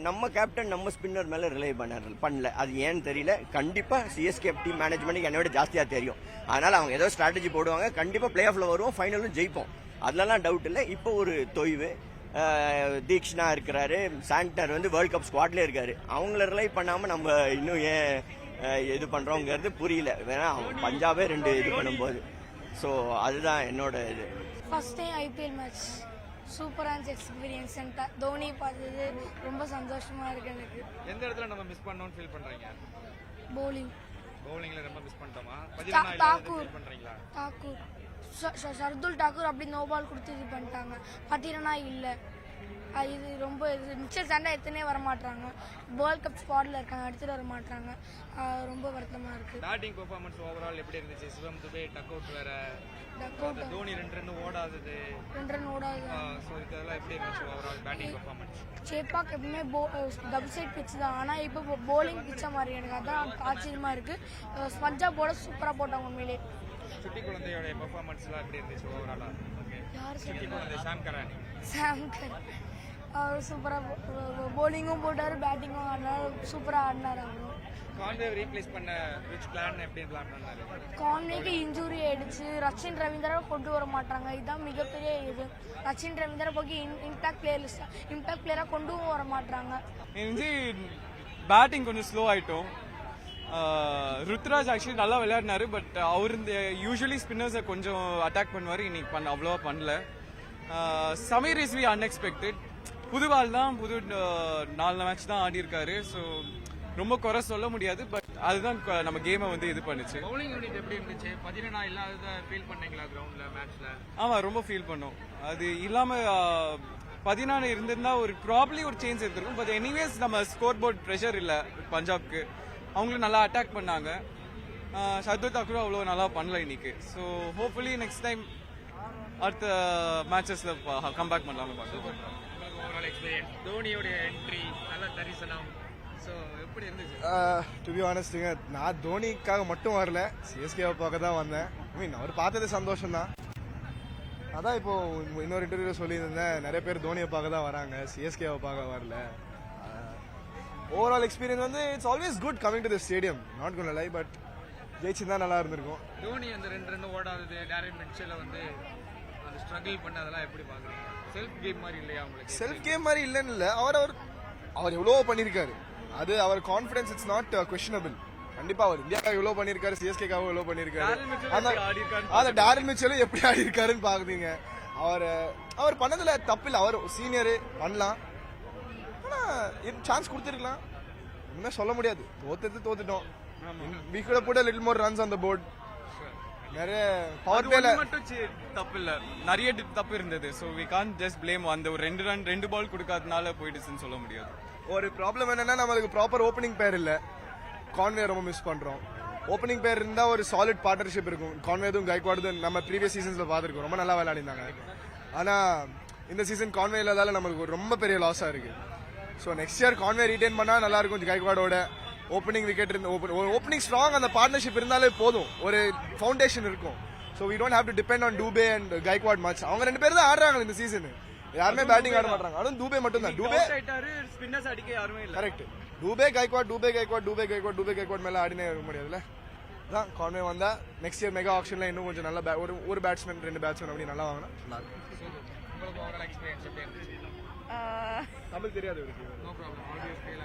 நம்ம கேப்டன் நம்ம ஸ்பின்னர் மேலே ரிலே பண்ண பண்ணல. அது ஏன்னு தெரியல. கண்டிப்பாக சிஎஸ்கே டீம் மேனேஜ்மெண்ட் என்னை விட ஜாஸ்தியாக தெரியும். அதனால் அவங்க ஏதோ ஸ்ட்ராட்டஜி போடுவாங்க. கண்டிப்பாக பிளே ஆஃபில் வருவோம் ஃபைனலும் ஜெயிப்போம். அதெல்லாம் டவுட் இல்லை. இப்போ ஒரு தொய்வு. தீக்ஷனா இருக்கிறாரு. சாண்டர் வந்து வேர்ல்ட் கப் ஸ்குவாட்லேயே இருக்காரு. அவங்கள ரிலை பண்ணாமல் நம்ம இன்னும் ஏன் இது பண்ணுறோங்கிறது புரியல. வேணா அவங்க பஞ்சாபே ரெண்டு இது பண்ணும்போது. ஸோ அதுதான் என்னோட இது. ஃபர்ஸ்ட் டைம் ஐபிஎல் மேட்ச் சூப்பரான எக்ஸ்பீரியன்ஸ் தோனி பார்த்தது ரொம்ப சந்தோஷமா இருக்கு எனக்கு. எந்த இடத்துல நம்ம மிஸ் பண்ணோம்னு ஃபீல் பண்றீங்க? போலிங் பவுலிங்ல ரொம்ப மிஸ் பண்ணிட்டோமா? பதினா இல்லாத தாக்கூர். ஷர்துல் டாக்கூர் அப்படி நோ பால் கொடுத்து இது பண்ணிட்டாங்க. பத்திரனா இல்லை. இது ரொம்ப இது மிச்சர் சண்டை எத்தனே வர மாட்டாங்க வேர்ல்ட் கப் ஸ்பாட்ல இருக்காங்க எடுத்துட்டு வர மாட்டாங்க ரொம்ப வருத்தமா இருக்கு. பேட்டிங் பெர்ஃபார்மன்ஸ் ஓவரால் எப்படி இருந்துச்சு? சிவம் துபே டக் அவுட் வேற. டக் அவுட் தோனி ரெண்டு ரன் ஓடாதது. ரெண்டு ரன் ஓடாது ஸோ இதெல்லாம் எப்படி இருந்துச்சு ஓவரால் பேட்டிங் பெர்ஃபார்மன்ஸ் சேப்பாக் எப்பவுமே போ டபுள் சைட் பிச் தான். ஆனால் இப்போ போலிங் பிச்ச மாதிரி எனக்கு அதான் ஆச்சரியமா இருக்கு. ஸ்பஞ்சா போட சூப்பராக போட்டாங்க உண்மையிலே. சுட்டி குழந்தையோட பெர்ஃபார்மன்ஸ்லாம் எப்படி இருந்துச்சு ஓவராலா யார் சுட்டி குழந்தை சாம் கரானி. சாம்கர். அவர் சூப்பராக போலிங்கும் போட்டார் பேட்டிங்கும் ஆடினார் சூப்பராக ஆடினார் அவரும் கான்வே ரீப்ளேஸ் பண்ண விச் பிளான் எப்படி பிளான் பண்ணாரு? கான்வேக்கு இன்ஜுரி ஆயிடுச்சு. ரச்சின் ரவீந்திரா கொண்டு வர மாட்டாங்க. இதுதான் மிகப்பெரிய இது. ரச்சின் ரவீந்திரா போய் இம்பாக்ட் பிளேயர் இம்பாக்ட் பிளேயராக கொண்டும் வர மாட்டாங்க. பேட்டிங் கொஞ்சம் ஸ்லோ ஆயிட்டோம். ருத்ராஜ் ஆக்சுவலி நல்லா விளையாடினாரு பட் அவர் இந்த யூஸ்வலி ஸ்பின்னர்ஸை கொஞ்சம் அட்டாக் பண்ணுவார். இன்னைக்கு பண்ண அவ்வளோவா பண்ணல. சமீர் இஸ் வி அன்எக்ஸ்பெக்டட் புது பால் தான் புது நாலு மேட்ச் தான் ஆடி இருக்காரு ஸோ ரொம்ப குறை சொல்ல முடியாது பட் அதுதான் நம்ம கேமை வந்து இது பண்ணுச்சு. பவுலிங் யூனிட் எப்படி இருந்துச்சு? பதினெண்ணா இல்லாதத ஃபீல் பண்ணீங்களா கிரவுண்ட்ல மேட்ச்ல ஆமா ரொம்ப ஃபீல் பண்ணோம். அது இல்லாம பதினாலு இருந்திருந்தா ஒரு ப்ராப்ளி ஒரு சேஞ்ச் இருந்திருக்கும் பட் எனிவேஸ் நம்ம ஸ்கோர் போர்ட் ப்ரெஷர் இல்ல பஞ்சாப்க்கு. அவங்களும் நல்லா அட்டாக் பண்ணாங்க. சர்துல் தாக்கூர் அவ்வளோ நல்லா பண்ணல இன்னைக்கு. ஸோ ஹோப்ஃபுல்லி நெக்ஸ்ட் டைம் அடுத்த மேட்சஸ்ல கம்பேக் பண்ணலாம்னு பார்க்கலாம். உங்களுக்கு ஓவரால் எக்ஸ்பீரியன்ஸ் தோனியோட என்ட்ரி நல்ல தரிசனம். ஸோ எப்படி இருந்துச்சு? டு பி ஆனஸ்ட்டுங்க நான் தோனிக்காக மட்டும் வரல. சிஎஸ்கேவை பார்க்க தான் வந்தேன். ஐ மீன் அவர் பார்த்தது சந்தோஷம் தான் அதான் இப்போ இன்னொரு இன்டர்வியூல சொல்லியிருந்தேன். நிறைய பேர் தோனியை பார்க்க தான் வராங்க. சிஎஸ்கேவை பார்க்க வரல. ஓவரால் எக்ஸ்பீரியன்ஸ் வந்து it's always good coming to the stadium not gonna lie but ஜெயிச்சிருந்தா நல்லா இருந்திருக்கும். தோனி அந்த ரெண்டு ரன் ஓடாதது டேரன் மிட்சல வந்து அந்த ஸ்ட்ரகிள் பண்ண அதெல்லாம் எப்படி பாக்குறீங்க செல்ஃப் கேம் மாதிரி இல்லையா உங்களுக்கு? செல்ஃப் கேம் மாதிரி இல்லைன்னு இல்லை. அவர் அவர் அவர் எவ்வளோ பண்ணியிருக்காரு. அது அவர் கான்ஃபிடன்ஸ் இட்ஸ் நாட் கொஸ்டினபிள் கண்டிப்பா அவர் இந்தியாவுக்கு எவ்வளோ பண்ணியிருக்காரு சிஎஸ்கேக்காக எவ்வளோ பண்ணியிருக்காரு. அந்த டாரல் மிச்சலும் எப்படி ஆடி இருக்காருன்னு பாக்குறீங்க. அவர் அவர் பண்ணதுல தப்பு இல்லை அவர் சீனியரு பண்ணலாம். ஆனா சான்ஸ் கொடுத்துருக்கலாம். ஒண்ணுமே சொல்ல முடியாது. தோத்துட்டு தோத்துட்டோம். வி கூட போட லிட்டில் மோர் ரன்ஸ் அந்த போர்ட் நிறைய பவர் பிளேல மட்டும் சி- தப்பு இல்ல நிறைய தப்பு இருந்தது. So we can just blame அந்த ஒரு ரெண்டு ரன் ரெண்டு பால் கொடுக்காதனால போயிடுச்சுன்னு சொல்ல முடியாது. ஒரு ப்ராப்ளம் என்னன்னா நம்மளுக்கு ப்ராப்பர் ஓப்பனிங் பேர் இல்ல. கான்வே ரொம்ப மிஸ் பண்றோம். ஓப்பனிங் பேர் இருந்தா ஒரு சாலிட் பார்ட்னர்ஷிப் இருக்கும். கான்வேதும் கைக்வாடுதும் நம்ம ப்ரீவியஸ் சீசன்ஸ்ல பார்த்துருக்கோம். ரொம்ப நல்லா விளையாடிருந்தாங்க. ஆனா இந்த சீசன் கான்வே இல்லாதால நம்மளுக்கு ரொம்ப பெரிய லாஸா இருக்கு. So next year Conway retain பண்ணா நல்லா இருக்கும் கைக்வாடோட ஓப்பனிங் விக்கெட் இருந்து ஓப்பனிங் ஸ்ட்ராங் அந்த பார்ட்னர்ஷிப் இருந்தாலே போதும். ஒரு ஃபவுண்டேஷன் இருக்கும். So we don't have to depend on Dube and Gaikwad much அவங்க ரெண்டு பேரும் தான் ஆடுறாங்க இந்த சீசன் யாருமே பேட்டிங் ஆட மாட்டாங்க அதுவும் டூபே மட்டும் தான். டூபே ஸ்பின்னர்ஸ் அடிக்க யாருமே இல்ல. கரெக்ட் டூபே கைக்வாட் டூபே கைக்வாட் டூபே கைக்வாட் டூபே கைக்வாட் மேல ஆடினே இருக்க முடியாதுல்ல? தான் கான்வே வந்தா நெக்ஸ்ட் இயர் மெகா ஆக்ஷன்ல இன்னும் கொஞ்சம் நல்ல ஒரு ஒரு பேட்ஸ்மேன் ரெண்டு பேட்ஸ்மேன் அப்படி நல்லா வாங்கினா நல்லா இருக்கும். உங்களுக்கு ஓவரால் எக்ஸ்பீரியன்ஸ் எப்படி இருந்துச்சு தமிழ் தெரியாது இவருக்கு no problem always feel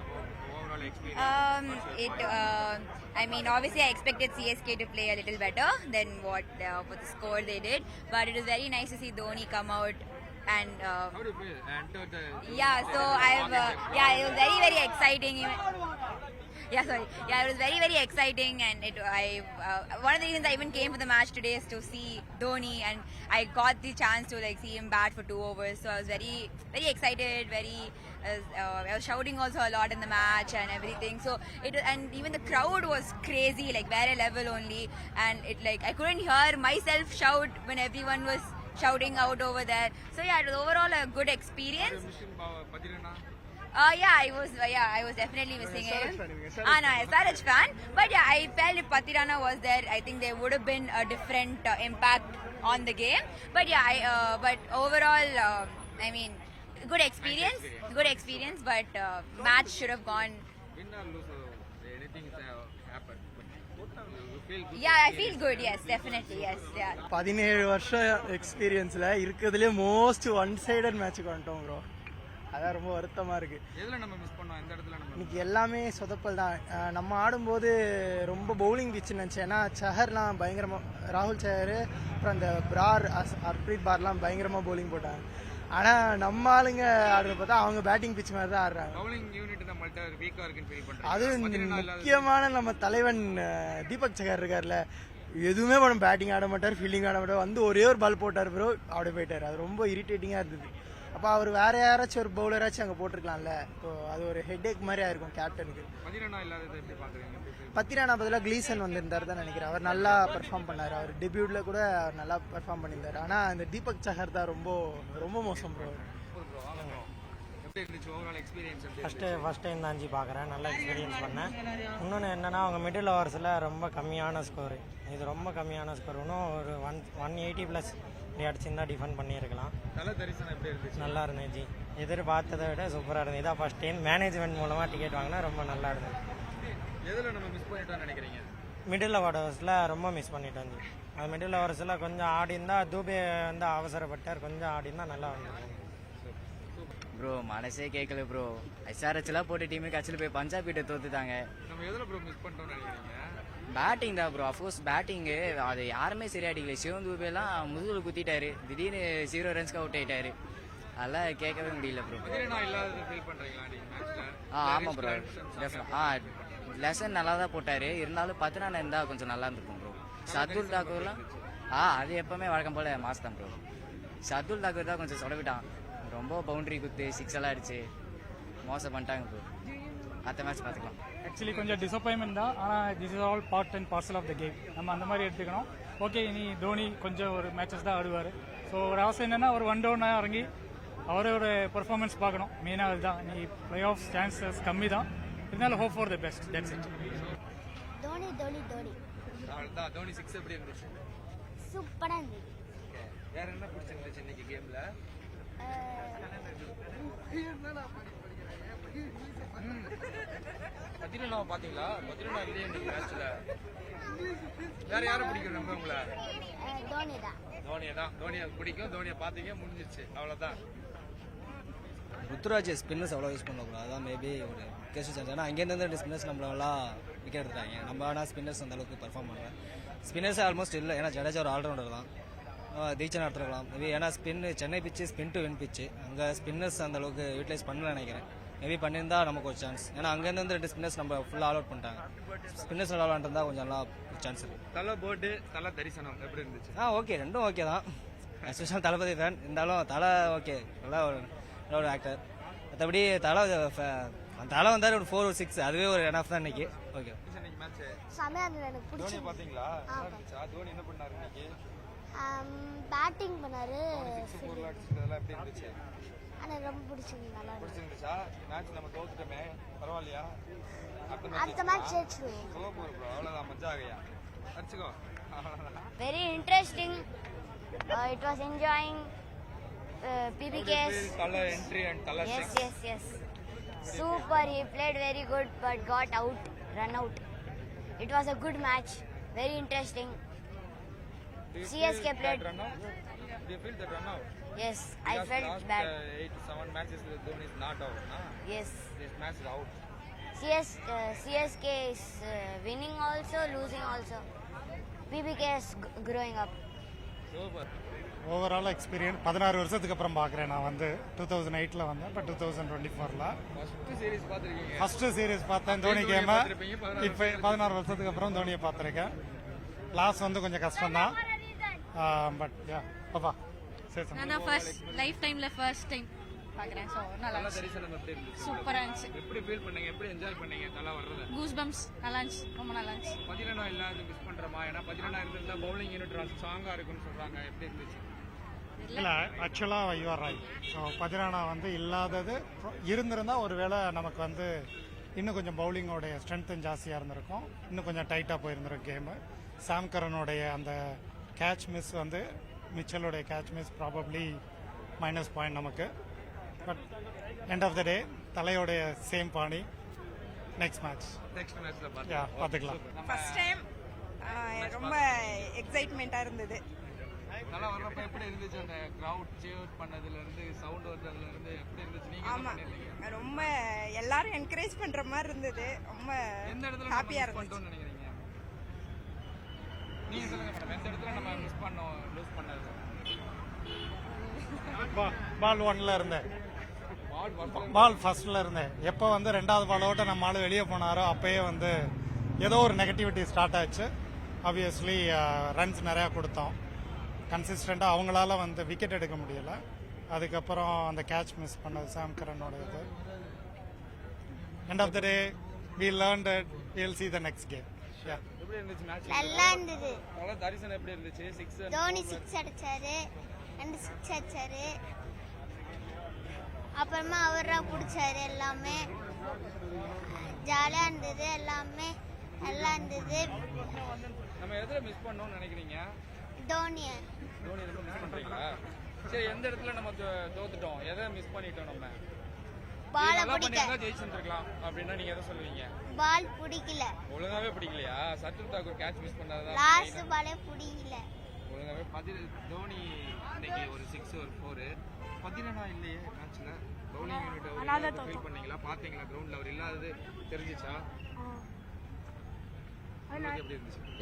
overall experience Um, it. Uh, I mean, obviously, I expected CSK to play a little better than what uh, what the score they did. But it was very nice to see Dhoni come out and. Uh, How do you feel? Enter the yeah, so I've. Uh, yeah, it was very very exciting. Yeah, sorry. Yeah, it was very very exciting, and it. I. Uh, one of the reasons I even came for the match today is to see Dhoni, and I got the chance to like see him bat for two overs. So I was very very excited, very. Uh, I was shouting also a lot in the match and everything. So it and even the crowd was crazy, like very level only, and it like I couldn't hear myself shout when everyone was shouting out over there. So yeah, it was overall a good experience. Machine பதினா Uh, yeah, I was. Uh, yeah, I was definitely missing SRH him. fan, you Ah, no, SRH fan. But yeah, I felt if Patirana was there, I think there would have been a different uh, impact on the game. But yeah, I. Uh, but overall, um I mean, good experience. Good experience. But uh, match should have gone. win or lose anything is uh, happened but you feel good Yeah, I feel good. Yes, definitely. Yes, yeah. பதினேழு வருஷம் எக்ஸ்பீரியன்ஸில் இருக்கிறதுலே most one sided மேட்ச்சுக்கு வந்துட்டோம் bro அதான் ரொம்ப வருத்தமாக இருக்குது எதுல நம்ம மிஸ் பண்ணோம்? எந்த இடத்துல நம்ம இன்னைக்கு எல்லாமே சொதப்பல் தான். நம்ம ஆடும்போது ரொம்ப பவுலிங் பிச்சு நினச்சேன். ஏன்னா சஹர்லாம் பயங்கரமாக ராகுல் சஹர் அப்புறம் அந்த பிரார் அஸ் ஹர்ப்ரீத் பார்லாம் பயங்கரமாக பவுலிங் போட்டாங்க. ஆனால் நம்ம ஆளுங்க ஆடுறத பார்த்தா அவங்க பேட்டிங் பிச் மாதிரி தான் ஆடுறாங்க. பவுலிங் யூனிட் நம்மள்ட்ட வீக்கா இருக்குன்னு ஃபீல் பண்றேன் அதுவும் இந்த முக்கியமான நம்ம தலைவன் தீபக் சகர் இருக்கார்ல எதுவுமே பண்ண பேட்டிங் ஆட மாட்டார் ஃபீல்டிங் ஆட மாட்டார். வந்து ஒரே ஒரு பால் போட்டார் ப்ரோ அப்படியே போயிட்டார். அது ரொம்ப இரிட்டேட்டிங்காக இருந்தது. அப்போ அவர் வேற யாராச்சும் ஒரு பவுலராச்சும் அங்கே போட்டிருக்கலாம்ல. இப்போ அது ஒரு ஹெட்ஏக் மாதிரி ஆயிருக்கும் கேப்டனுக்கு பத்திரானா பதிலாக க்ளீசன் வந்திருந்தார் தான் நினைக்கிறேன். அவர் நல்லா பெர்ஃபார்ம் பண்ணார். அவர் டெபியூட்ல கூட நல்லா பெர்ஃபார்ம் பண்ணியிருந்தார். ஆனால் இந்த தீபக் சஹர் தான் ரொம்ப ரொம்ப மோசம் ப்ரோ ஃபஸ்ட்டு ஃபஸ்ட் டைம் தான் அஞ்சு பார்க்குறேன். நல்லா எக்ஸ்பீரியன்ஸ் பண்ணேன். இன்னொன்று என்னென்னா அவங்க மிடில் ஓவர்ஸில் ரொம்ப கம்மியான ஸ்கோரு இது ரொம்ப கம்மியான ஸ்கோர் இன்னும் ஒரு ஒன் ஒன் எயிட்டி ப்ளஸ் இப்படி அடிச்சிருந்தா டிஃபெண்ட் பண்ணியிருக்கலாம். தல தரிசனம் எப்படி இருந்துச்சு? நல்லா இருந்துச்சு எதிர்பார்த்ததை விட சூப்பராக இருந்தது. இதான் ஃபஸ்ட் டைம் மேனேஜ்மெண்ட் மூலமாக டிக்கெட் வாங்கினா ரொம்ப நல்லா இருந்தது. எதுல நம்ம மிஸ் பண்ணிட்டோம்னு நினைக்கிறீங்க? மிடில் ஓவர்ஸில் ரொம்ப மிஸ் பண்ணிட்டு வந்து அது மிடில் ஓவர்ஸில் கொஞ்சம் ஆடி இருந்தால் தூபே வந்து அவசரப்பட்டார். கொஞ்சம் ஆடி இருந்தால் நல்லா வந்திருக்கும் ப்ரோ மனசே கேட்கல ப்ரோ எஸ்ஆர்ஹெச்லாம் போட்டு டீமுக்கு ஆக்சுவலி போய் பஞ்சாப் கிட்ட தோத்துட்டாங்க. நம்ம எதுல ப்ரோ மிஸ் பண்ணிட்டோம்னு நினைக்கிறீங்க? பேட்டிங் தான் ப்ரோ அஃப்கோர்ஸ் பேட்டிங்கு அது யாருமே சரியா அடிக்கல சிவன் தூபேலாம் முதுகில் குத்திட்டாரு. திடீர்னு ஜீரோ ரன்ஸ்க்கு அவுட் ஆயிட்டாரு. அதெல்லாம் கேட்கவே முடியல ப்ரோ ஆ ஆமாம் ப்ரோ ஆ லெசன் நல்லா தான் போட்டார். இருந்தாலும் பத்து ரன் இருந்தால் கொஞ்சம் நல்லா இருந்திருக்கும் ப்ரோ சர்துல் தாக்கூர்லாம் ஆ அது எப்பவுமே வழக்கம் போல் மாஸ் தான் ப்ரோ சர்துல் தாக்கூர் தான் கொஞ்சம் சொடவிட்டான் ரொம்ப பவுண்டரி குத்து சிக்ஸ் எல்லாம் அடிச்சு மோசம் பண்ணிட்டாங்க ப்ரோ அடுத்த மேட்ச் பார்த்துக்கலாம். ஆக்சுவலி கொஞ்சம் டிசப்பாயின்மெண்ட் தான். ஆனால் this is all part and parcel of the game நம்ம அந்த மாதிரி எடுத்துக்கணும். ஓகே இனி தோனி கொஞ்சம் ஒரு மேட்சஸ் தான் ஆடுவார். ஸோ ஒரு ஆசை என்னென்னா ஒரு ஒன் டவுனாக இறங்கி அவரோட பெர்ஃபார்மன்ஸ் பார்க்கணும். மெயினாக அதுதான். நீ பிளே ஆஃப் சான்சஸ் கம்மி தான். இருந்தாலும் hope for the best that's it Dhoni Dhoni Dhoni. Dhoni six எப்படி இருந்துச்சு சூப்பராக Okay. வேற என்ன பிடிச்சிருந்துச்சு இன்னைக்கு கேம்ல பதினொன்னா பாத்தீங்களா பதினொன்னா இல்லையே மேட்ச்ல வேற யாரை பிடிக்கும் நம்ம உங்களை? தோனி தான் தோனியை தான் தோனியை பிடிக்கும். தோனியை பாத்தீங்க முடிஞ்சிருச்சு. அவ்வளவுதான். ருத்ராஜ் ஸ்பின்னர்ஸ் அவ்வளோ யூஸ் பண்ணக்கூடாது. அதான் மேபி ஒரு கேஷ் சான்ஸ் ஏன்னா அங்கேருந்து ஸ்பின்னர்ஸ் நம்மளெல்லாம் விக்கெட் எடுத்தாங்க நம்ம ஆனால் ஸ்பின்னர்ஸ் அந்த அளவுக்கு பர்ஃபார்ம் பண்ணல. ஸ்பின்னர்ஸ் ஆல்மோஸ்ட் இல்லை. ஏன்னா ஜடேஜா ஒரு ஆல்ரவுண்டர் தான். தீச்சன் எடுத்துருக்கலாம் மேபி ஏன்னா spin Chennai pitch spin to win பிச்சு அங்கே ஸ்பின்னர்ஸ் அந்த அளவுக்கு யூட்டிலைஸ் பண்ணல நினைக்கிறேன். மேபி பண்ணியிருந்தா நமக்கு ஒரு சான்ஸ் ஏன்னா அங்கேருந்து ரெண்டு ஸ்பின்னர்ஸ் நம்ம ஃபுல்லாக ஆல் அவுட் பண்ணிட்டாங்க. ஸ்பின்னர்ஸ் நல்லா விளாண்டுருந்தா கொஞ்சம் நல்லா சான்ஸ் இருக்கு. தலை போட்டு தலை தரிசனம் எப்படி இருந்துச்சு? ஆ ஓகே ரெண்டும் ஓகே தான். எஸ்பெஷல் தளபதி ஃபேன் இருந்தாலும் தலை ஓகே நல்லா ஒரு நல்ல ஒரு ஆக்டர் மற்றபடி தலை அந்த தலை வந்தார் ஒரு ஃபோர் சிக்ஸ் அதுவே ஒரு எனஃப் தான் இன்னைக்கு. ஓகே மேட்ச் இருந்தது. எனக்கு பிடிச்சி பாத்தீங்களா தோனி என்ன பண்ணாரு இன்னைக்கு? பேட்டிங் பண்ணாரு ஆனால் ரொம்ப பிடிச்சிருந்தது நல்லா பிடிச்சிருந்துச்சா மேட்ச் நம்ம தோத்துட்டோமே பரவாயில்லையா அடுத்த மேட்ச் ஜெயிச்சிடுவோம் சூப்பர் ப்ரோ அவ்வளவுதான் மஜா ஆகையா அடிச்சுக்கோ அவ்வளவுதான் very interesting. Uh, it was enjoying uh, PBK's. தலை என்ட்ரி அண்ட் தலை Yes, six yes, yes. Super. He played very good, but got out, run out. It was a good match. Very interesting. CSK played. run out? Do you feel that run out? Yes, I Because felt last, bad. Uh, eight to seven matches, Dhoni is not out. Nah? Yes. This match is out. CS, uh, CSK is uh, winning also, losing also. PBK is g- growing up. Super. Overall experience பதினாறு வருஷத்துக்கு அப்புறம் பார்க்குறேன் நான் வந்து two thousand எயிட்டில் வந்தேன் இப்போ two thousand twenty ஃபோரில் First series பார்த்திருக்கீங்க. ஃபஸ்ட்டு சீரியஸ் பார்த்தேன் தோனி கேமை இப்போ பதினாறு வருஷத்துக்கு அப்புறம் தோனியை பார்த்துருக்கேன் லாஸ் வந்து கொஞ்சம் கஷ்டம்தான் பட் யா பாப்பா சரி நான் ஃபர்ஸ்ட் லைஃப் டைம்ல ஃபர்ஸ்ட் டைம் பார்க்குறேன். ஸோ நல்லா தரிசனம் எப்படி இருந்துச்சு? சூப்பரா இருந்துச்சு. எப்படி ஃபீல் பண்ணீங்க? எப்படி என்ஜாய் பண்ணீங்க? தலை வர்றத? கூஸ் பம்ப்ஸ் நல்லா இருந்துச்சு. ரொம்ப நல்லா இருந்துச்சு. பதினெண்டா இல்லாத மிஸ் பண்றோமா? ஏன்னா பதினெண்டா இருந்திருந்தா பவுலிங் யூனிட் ஸ்ட்ராங்கா இருக்குன்னு சொல்றாங்க. எப்படி இருந்துச்சு? இல்லை. ஆக்சுவலாக யூஆர் ரைட் ஸோ பதினானா வந்து இல்லாதது இருந்திருந்தா ஒருவேளை நமக்கு வந்து இன்னும் கொஞ்சம் பவுலிங்கோடைய ஸ்ட்ரென்த்தும் ஜாஸ்தியாக இருந்திருக்கும். இன்னும் கொஞ்சம் டைட்டாக போயிருந்திருக்கும் கேமு சாம்கரனுடைய அந்த கேட்ச் மிஸ் வந்து மிச்சலுடைய catch miss probably minus point நமக்கு. But end of the day தலையோடைய same பாணி. நெக்ஸ்ட் மேட்ச் நெக்ஸ்ட் மேட்ச்ல யா பார்த்துக்கலாம் ஃபர்ஸ்ட் டைம் ரொம்ப எக்ஸைட்மெண்ட்டாக இருந்தது. நல்லா வர்றப்ப எப்படி இருந்துச்சு அந்த கிரவுட் பண்ணதுல இருந்து சவுண்ட் வர்றதுல இருந்து எப்படி இருந்துச்சு? நீங்க ரொம்ப எல்லாரும் என்கரேஜ் பண்ணுற மாதிரி இருந்தது. ரொம்ப மிஸ் இருந்துச்சு. நீங்க சொல்லுங்க மேடம் எந்த இடத்துல நம்ம மிஸ் பண்ணோம் லூஸ் பண்ணது? பால் ஒன்ல இருந்தேன். பால் ஃபர்ஸ்ட் பால் ஃபர்ஸ்ட்ல இருந்தேன். எப்போ வந்து ரெண்டாவது பாலோட நம்ம ஆளு வெளியே போனாரோ அப்பயே வந்து ஏதோ ஒரு நெகட்டிவிட்டி ஸ்டார்ட் ஆச்சு. ஆப்வியஸ்லி ரன்ஸ் நிறையா கொடுத்தோம். கன்சிஸ்டண்ட்டாக அவங்களால வந்து விக்கெட் எடுக்க முடியல. அதுக்கப்புறம் அந்த கேட்ச் மிஸ் பண்ணது சாம் கரனோட இது end of the day we learn will see the next game yeah எப்படி இருந்துச்சு மேட்ச் நல்லா இருந்தது. அவ்வளோ தரிசனம் எப்படி இருந்துச்சு? சிக்ஸ் தோனி சிக்ஸ் அடிச்சாரு. ரெண்டு சிக்ஸ் அடிச்சாரு. அப்புறமா அவரா பிடிச்சாரு எல்லாமே. ஜாலியாக இருந்தது எல்லாமே. நல்லா இருந்தது. நம்ம எதில் மிஸ் பண்ணோம்னு நினைக்கிறீங்க? தோனியை. தோனி ரொம்ப மிஸ் பண்றீங்களா? சரி எந்த இடத்துல நம்ம தோத்துட்டோம்? எதை மிஸ் பண்ணிட்டோம் நம்ம? பாலை நல்லா பிடிக்க பண்ணியிருந்தா ஜெயிச்சிருந்துருக்கலாம் அப்படின்னா நீங்க எதை சொல்லுவீங்க? பால் பிடிக்கல. ஒழுங்காவே பிடிக்கலையா? சத்துல் தாக்கூர் கேட்ச் மிஸ் பண்ணாதான் லாஸ்ட் பாலே பிடிக்கல. ஒழுங்காவே பதி தோனி இன்னைக்கு ஒரு சிக்ஸ் ஒரு ஃபோர் பதினெண்டா இல்லையே மேட்ச்ல பவுலிங் யூனிட் ஃபீல் பண்ணீங்களா? பாத்தீங்களா கிரவுண்ட்ல அவர் இல்லாதது தெரிஞ்சிச்சா?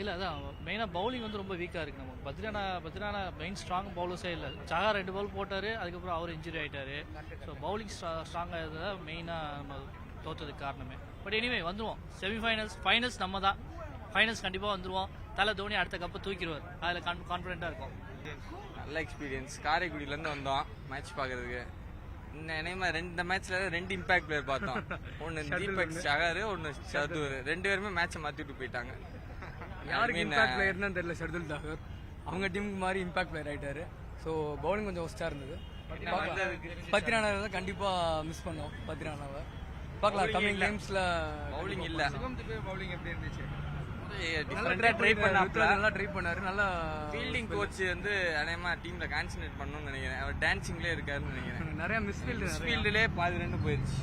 இல்லை அதான் மெயினாக பவுலிங் வந்து ரொம்ப வீக்காக இருக்குது நமக்கு பத்ரியானா பத்ரியானா மெயின் ஸ்ட்ராங் பவுலர்ஸே இல்லை. சகா ரெண்டு பால் போட்டார் அதுக்கப்புறம் அவர் இன்ஜுரி ஆகிட்டாரு ஸோ பவுலிங் ஸ்ட்ரா ஸ்ட்ராங்காக இருந்ததா மெயினாக நம்ம தோற்றதுக்கு காரணமே. பட் எனிவே வந்துருவோம். செமிஃபைனல்ஸ் ஃபைனல்ஸ் நம்ம தான் ஃபைனல்ஸ் கண்டிப்பாக வந்துருவோம். தலை தோனி அடுத்த கப்பை தூக்கிடுவார். அதில் கான் கான்ஃபிடென்ட்டாக இருக்கும் நல்ல எக்ஸ்பீரியன்ஸ் காரைக்குடியிலேருந்து வந்தோம். மேட்ச் பார்க்கறதுக்கு. இந்த இனிமே ரெண்டு இந்த மேட்ச்ல ரெண்டு இம்பாக்ட் பிளேயர் பார்த்தோம். ஒன்னு தீபக் சகர் ஒன்னு சதுர் ரெண்டு பேருமே மேட்சை மாத்தி விட்டு போயிட்டாங்க. யாருக்கு இம்பாக்ட் பிளேயர்னு தெரியல ஷர்துல் தாகூர். அவங்க டீமுக்கு மாதிரி இம்பாக்ட் பிளேயர் ஆயிட்டாரு. ஸோ பவுலிங் கொஞ்சம் ஒஸ்டா இருந்தது. பத்ரியானாவை தான் கண்டிப்பா மிஸ் பண்ணோம் பத்ரியானாவை பார்க்கலாம் கம்மிங் கேம்ஸ்ல பவுலிங் இல்ல. பவுலிங் எப்படி இருந்துச்சு? டிஃபரெண்டா ட்ரை பண்ணாப்ல. நல்லா ட்ரை பண்ணாரு. நல்லா ஃபீல்டிங் கோச் வந்து அநேகமா டீம்ல கான்சென்ட்ரேட் பண்ணணும்னு நினைக்கிறேன். அவர் டான்சிங்லேயே இருக்காருன்னு நினைக்கிறேன். நிறைய மிஸ்ஃபீல்டு மிஸ்ஃபீல்டுலேயே பாதி ரெண்டு போயிருச்சு.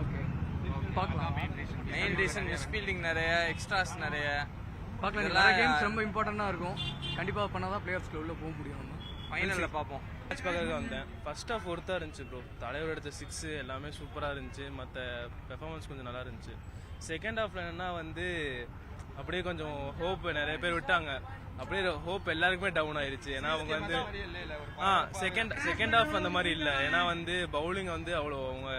ஓகே பார்க்கலாம். மெயின் ரீசன் மிஸ்ஃபீல்டிங் நிறைய எக்ஸ்ட்ராஸ் நிறைய. பார்க்கலாம். கேம்ஸ் ரொம்ப இம்பார்ட்டண்டாக இருக்கும். கண்டிப்பாக பண்ணாதான் பிளேயர்ஸ்க்கு உள்ள போக முடியும் நம்ம. ஃபைனல்ல பார்ப்போம். மேட்ச் பார்க்கறதுக்கு வந்தேன். ஃபர்ஸ்ட் ஆஃப் ஒருத்தா இருந்துச்சு ப்ரோ தலைவர் எடுத்த சிக்ஸ் எல்லாமே சூப்பராக இருந்துச்சு. மற்ற பெர்ஃபார்மன்ஸ் கொஞ்சம் நல்லா இருந்துச்சு. செகண்ட் ஹாஃப்ல என்னன்னா வந்து அப்படியே கொஞ்சம் ஹோப் நிறைய பேர் விட்டாங்க. அப்படியே ஹோப் எல்லாருக்குமே டவுன் ஆயிருச்சு. ஏன்னா அவங்க வந்து ஆ செகண்ட் செகண்ட் ஹாஃப் அந்த மாதிரி இல்லை. ஏன்னா வந்து பவுலிங் வந்து அவ்வளோ அவங்க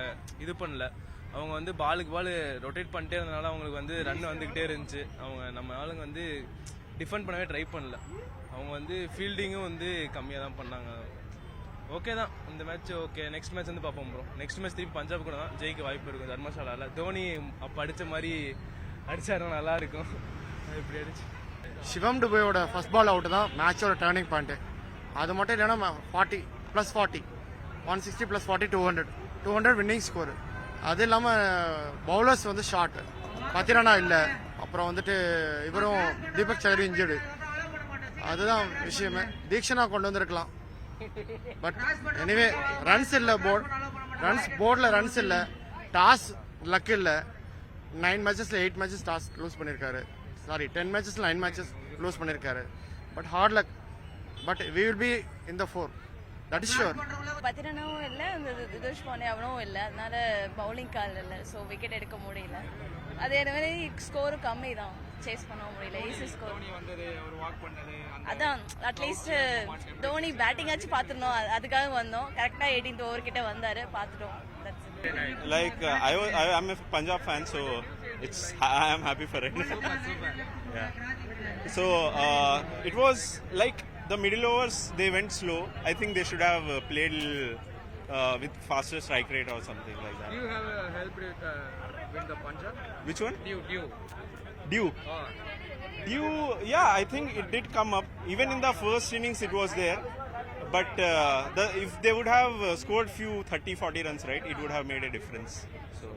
இது பண்ணல. அவங்க வந்து பாலுக்கு பால் ரொட்டேட் பண்ணிட்டே இருந்தனால அவங்களுக்கு வந்து ரன் வந்துக்கிட்டே இருந்துச்சு. அவங்க நம்ம ஆளுங்க வந்து டிஃபெண்ட் பண்ணவே ட்ரை பண்ணல. அவங்க வந்து ஃபீல்டிங்கும் வந்து கம்மியாக தான் பண்ணாங்க. ஓகே தான். இந்த மேட்ச் ஓகே நெக்ஸ்ட் மேட்ச் வந்து பார்ப்போம் ப்ரோ நெக்ஸ்ட் மேட்ச் திருப்பி பஞ்சாப் கூட தான். ஜெயிக்க வாய்ப்பு இருக்கும் தர்மசாலாவில் தோனி அப்போ அடித்த மாதிரி அடிச்சாருன்னா நல்லா இருக்கும் இப்படி அடிச்சு. சிவம் டுபேயோட ஃபர்ஸ்ட் பால் அவுட் தான் மேட்சோட டேர்னிங் பாயிண்ட்டு அது மட்டும் இல்லைன்னா forty plus forty one sixty plus forty two hundred two hundred winning score அது இல்லாமல் பவுலர்ஸ் வந்து ஷார்ட் பத்திரனா இல்லை. அப்புறம் வந்துட்டு இவரும் தீபக் சகரி இன்ஜுர்டு அதுதான் விஷயமே. தீக்ஷனா கொண்டு வந்திருக்கலாம். பட் எனிவே ரன்ஸ் இல்லை போர்ட் ரன்ஸ் போர்டில் ரன்ஸ் இல்லை. டாஸ் லக் இல்லை. நைன் மேட்சஸ்ல எயிட் மேட்சஸ் டாஸ் லூஸ் பண்ணியிருக்காரு சாரி டென் மேட்சஸ்ல நைன் மேட்சஸ் லூஸ் பண்ணியிருக்காரு but hard luck but we will be in the four that is sure பத்திரனும் இல்லை இந்த திதோஷ் பாண்டே அவனும் இல்லை. அதனால பவுலிங் கால் இல்லை. ஸோ விக்கெட் எடுக்க முடியல. அதே மாதிரி ஸ்கோரும் கம்மி தான் சேஸ் பண்ண முடியல ஈஸி ஸ்கோர் அந்த அதான் அட்லீஸ்ட் தோனி பேட்டிங் ஆச்சு பார்த்துருந்தோம் அது- அதுக்காக வந்தோம். கரெக்டாக எயிட்டீன்த் ஓவர் கிட்ட வந்தாரு. பார்த்துட்டோம். Like uh, I, I I'm a Punjab fan, so it's I am happy for it. yeah. So uh, it was like the middle overs they went slow. I think they should have uh, played uh, with faster strike rate or something like Do that. you have uh, helped uh, win the Punjab? Which one? Dew, Dew. Dew. Oh. Dew. Yeah, I think it did come up. Even in the first innings, it was there. But uh, the, if they would have uh, scored few 30, 40 runs, right, it would have made a difference. So.